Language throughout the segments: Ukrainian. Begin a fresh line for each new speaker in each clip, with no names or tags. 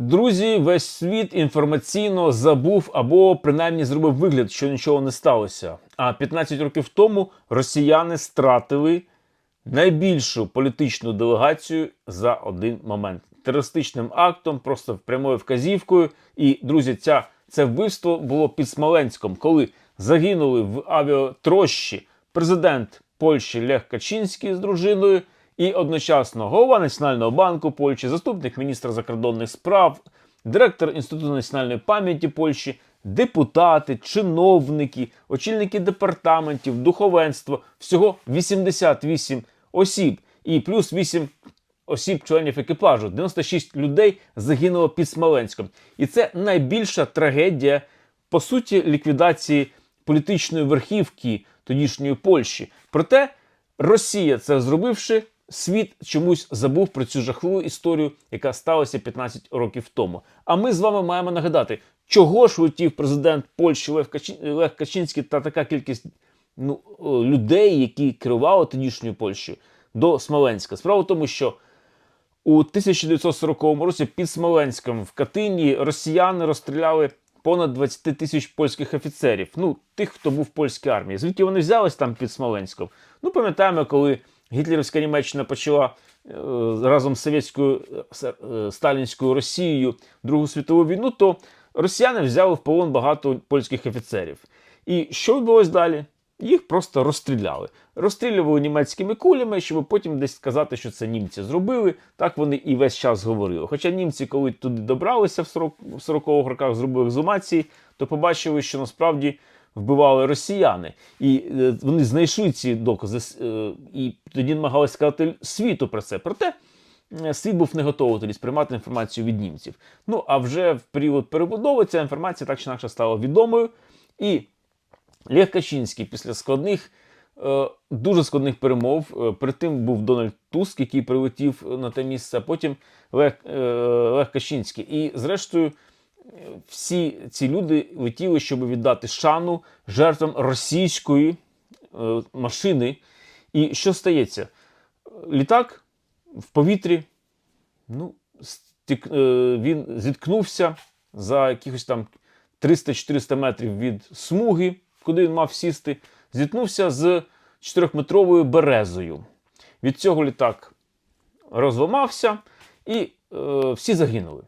Друзі, весь світ інформаційно забув або принаймні зробив вигляд, що нічого не сталося. А 15 років тому росіяни стратили найбільшу політичну делегацію за один момент терористичним актом, просто прямою вказівкою. І друзі, ця це вбивство було під Смоленськом, коли загинули в авіатрощі президент Польщі Лех Качинський з дружиною. І одночасно голова Національного банку Польщі, заступник міністра закордонних справ, директор Інституту національної пам'яті Польщі, депутати, чиновники, очільники департаментів, духовенство всього 88 осіб і плюс 8 осіб членів екіпажу. 96 людей загинуло під Смоленськом. І це найбільша трагедія, по суті, ліквідації політичної верхівки тодішньої Польщі. Проте Росія це зробивши, світ чомусь забув про цю жахливу історію, яка сталася 15 років тому. А ми з вами маємо нагадати, чого ж летів президент Польщі Лев, Качі... Лех Качинський та така кількість ну, людей, які керували тодішньою Польщею до Смоленська. Справа в тому, що у 1940 році під Смоленськом в Катині росіяни розстріляли понад 20 тисяч польських офіцерів. Ну, тих, хто був в польській армії. Звідки вони взялись там під Смоленськом? Ну, пам'ятаємо, коли гітлерівська Німеччина почала е, разом з совєтською е, е, сталінською Росією Другу світову війну, то росіяни взяли в полон багато польських офіцерів. І що відбулось далі? Їх просто розстріляли. Розстрілювали німецькими кулями, щоб потім десь сказати, що це німці зробили. Так вони і весь час говорили. Хоча німці, коли туди добралися в 40 в 40-х роках, зробили екзумації, то побачили, що насправді вбивали росіяни. І е, вони знайшли ці докази, е, і тоді намагалися сказати світу про це. Проте світ був не готовий тоді сприймати інформацію від німців. Ну а вже в період перебудови ця інформація так чи інакше стала відомою. І Лех Качинський після складних, е, дуже складних перемов. Перед тим був Дональд Туск, який прилетів на те місце, а потім Лех, Лех Качинський. І зрештою, всі ці люди летіли, щоб віддати шану жертвам російської е, машини. І що стається? Літак в повітрі, ну, стік, е, він зіткнувся за якихось там 300-400 метрів від смуги, куди він мав сісти, зіткнувся з 4-метровою березою. Від цього літак розламався і е, всі загинули.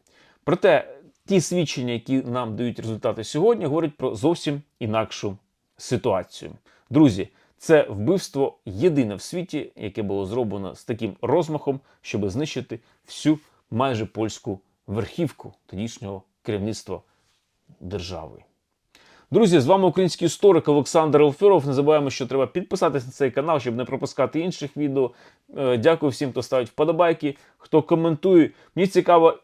Проте ті свідчення, які нам дають результати сьогодні, говорять про зовсім інакшу ситуацію. Друзі, це вбивство єдине в світі, яке було зроблено з таким розмахом, щоб знищити всю майже польську верхівку тодішнього керівництва держави. Друзі, з вами український історик Олександр Алферов. Не забуваємо, що треба підписатися на цей канал, щоб не пропускати інших відео. Е, Дякую всім, хто ставить вподобайки, хто коментує. Мені цікаво,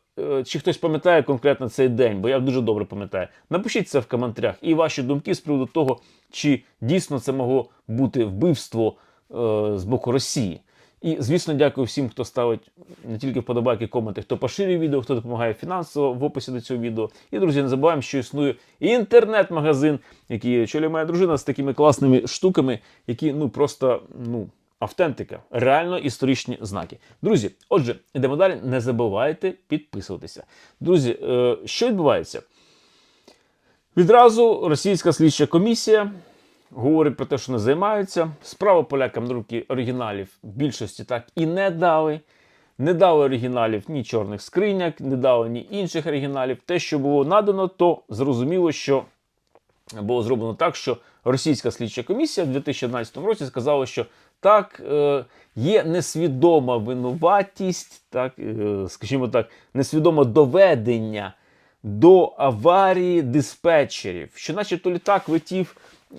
чи хтось пам'ятає конкретно цей день, бо я дуже добре пам'ятаю. Напишіть це в коментарях і ваші думки з приводу того, чи дійсно це могло бути вбивство е, з боку Росії. І, звісно, дякую всім, хто ставить не тільки вподобайки, коменти, хто поширює відео, хто допомагає фінансово в описі до цього відео. І, друзі, не забуваємо, що існує інтернет-магазин, який очолює моя дружина з такими класними штуками, які ну просто ну, автентика, реально історичні знаки. Друзі, отже, йдемо далі. Не забувайте підписуватися. Друзі, е, що відбувається? Відразу російська слідча комісія говорить про те, що не займаються. Справа полякам руки оригіналів в більшості так і не дали. Не дали оригіналів ні чорних скриняк, не дали ні інших оригіналів. Те, що було надано, то зрозуміло, що було зроблено так, що російська слідча комісія в 2011 році сказала, що так, е, є несвідома винуватість, так, е, скажімо так, несвідоме доведення до аварії диспетчерів, що начебто літак летів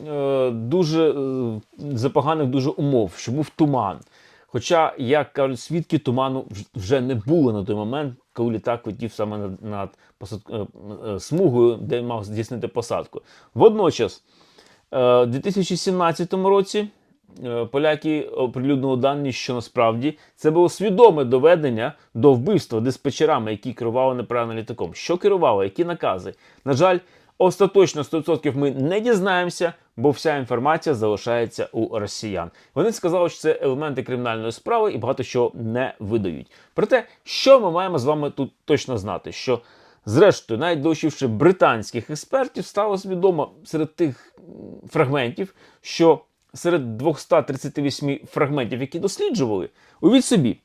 е, дуже за поганих дуже умов, що був туман. Хоча, як кажуть, свідки туману вже не було на той момент, коли літак летів саме над, над посад... смугою, де мав здійснити посадку. Водночас, у 2017 році е, поляки оприлюднили дані, що насправді це було свідоме доведення до вбивства диспетчерами, які керували неправильно літаком. Що керувало, які накази? На жаль, остаточно 100% ми не дізнаємося. бо вся інформація залишається у росіян. Вони сказали, що це елементи кримінальної справи і багато що не видають. Проте, що ми маємо з вами тут точно знати, що Зрештою, навіть долучивши британських експертів, стало відомо серед тих фрагментів, що серед 238 фрагментів, які досліджували, уявіть собі,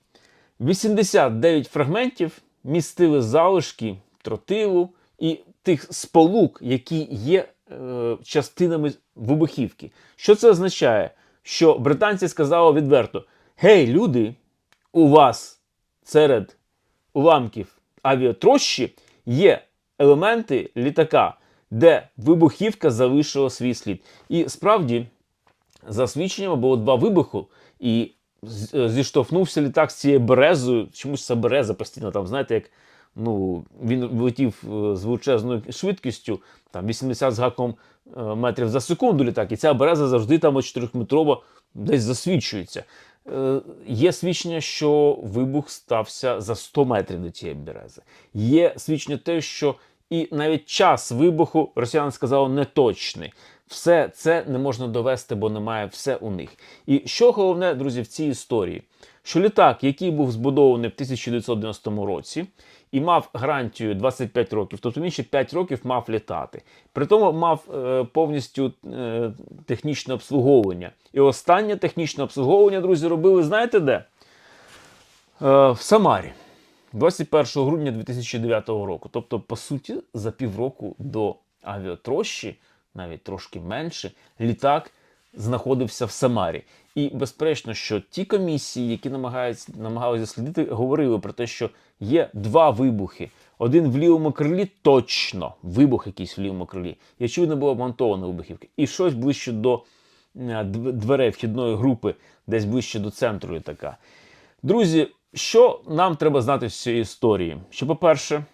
89 фрагментів містили залишки тротилу і тих сполук, які є е, частинами вибухівки. Що це означає? Що британці сказали відверто: гей, люди, у вас серед уламків авіатрощі є елементи літака, де вибухівка залишила свій слід. І справді, за свідченнями було два вибухи, і е, зіштовхнувся літак з цією березою. Чомусь ця береза постійно там, знаєте, як ну, він влетів е, з величезною швидкістю, там 80 з гаком е, метрів за секунду літак, і ця береза завжди там 4-метрова десь засвідчується. Е, Є свідчення, що вибух стався за 100 метрів до цієї берези. Є свідчення те, що і навіть час вибуху росіяни сказали неточний. Все це не можна довести, бо немає все у них. І що головне, друзі, в цій історії, що літак, який був збудований в 1990 році і мав гарантію 25 років, тобто він ще 5 років мав літати. При тому мав е, повністю е, технічне обслуговування. І останнє технічне обслуговування, друзі, робили, знаєте де? Е, в Самарі. 21 грудня 2009 року. Тобто, по суті, за півроку до авіатрощі, навіть трошки менше, літак знаходився в Самарі. І безперечно, що ті комісії, які намагаються намагалися дослідити, говорили про те, що є два вибухи. Один в лівому крилі точно, вибух якийсь в лівому крилі. І очевидно було вмонтовано вибухівки. І щось ближче до е, дверей вхідної групи, десь ближче до центру літака. Друзі, що нам треба знати з цієї історії? Що, по-перше,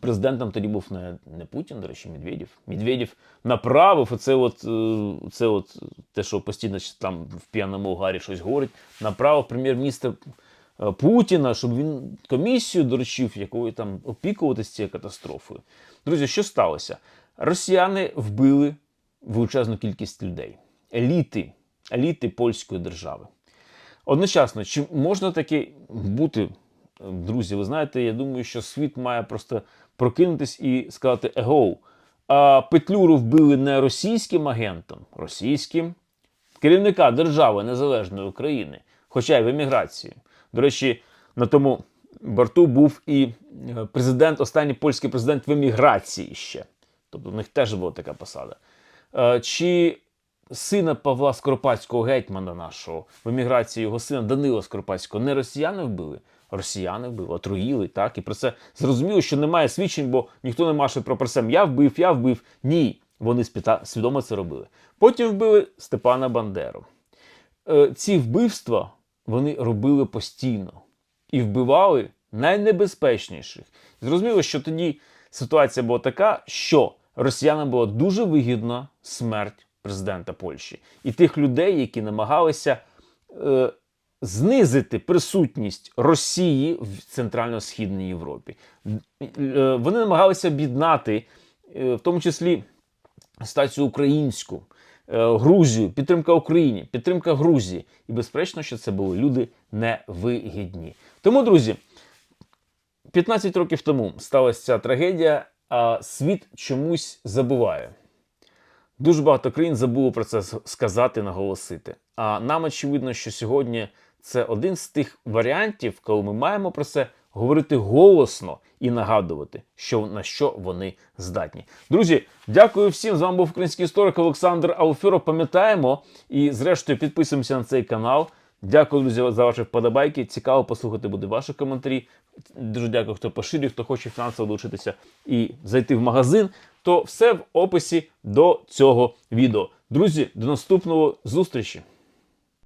президентом тоді був не, не Путін, до речі, Медведєв. Медведєв направив оце от, е, це от, те, що постійно там в п'яному угарі щось говорить, направив прем'єр-міністр е, Путіна, щоб він комісію доручив, якою там опікуватися цією катастрофою. Друзі, що сталося? Росіяни вбили величезну кількість людей, еліти, еліти польської держави. Одночасно, чи можна таке бути, друзі? Ви знаєте, я думаю, що світ має просто прокинутись і сказати егоу. А Петлюру вбили не російським агентом, російським керівника держави Незалежної України, хоча й в еміграції. До речі, на тому борту був і е, президент, останній польський президент в еміграції ще. Тобто в них теж була така посада. Е, Чи сина Павла Скоропадського гетьмана нашого в еміграції його сина Данила Скоропадського не росіяни вбили? Росіяни вбили, отруїли, так? І про це зрозуміло, що немає свідчень, бо ніхто не маше про пресем. Я вбив, я вбив. Ні, вони свідомо це робили. Потім вбили Степана Бандеру. Е, ці вбивства вони робили постійно і вбивали найнебезпечніших. Зрозуміло, що тоді ситуація була така, що росіянам було дуже вигідна смерть президента Польщі і тих людей, які намагалися е, знизити присутність Росії в центрально-східній Європі. Е, Вони намагалися об'єднати, е, в тому числі стацію українську, е, Грузію, підтримка Україні, підтримка Грузії. І безперечно, що це були люди невигідні. Тому, друзі, 15 років тому сталася ця трагедія, а світ чомусь забуває. Дуже багато країн забуло про це сказати, наголосити. А нам очевидно, що сьогодні це один з тих варіантів, коли ми маємо про це говорити голосно і нагадувати, що на що вони здатні. Друзі, дякую всім. З вами був український історик Олександр Ауфіров. Пам'ятаємо і, зрештою, підписуємося на цей канал. Дякую, друзі, за ваші вподобайки. Цікаво послухати буде ваші коментарі. Дуже дякую, хто поширює, хто хоче фінансово долучитися і зайти в магазин. То все в описі до цього відео. Друзі, до наступного зустрічі!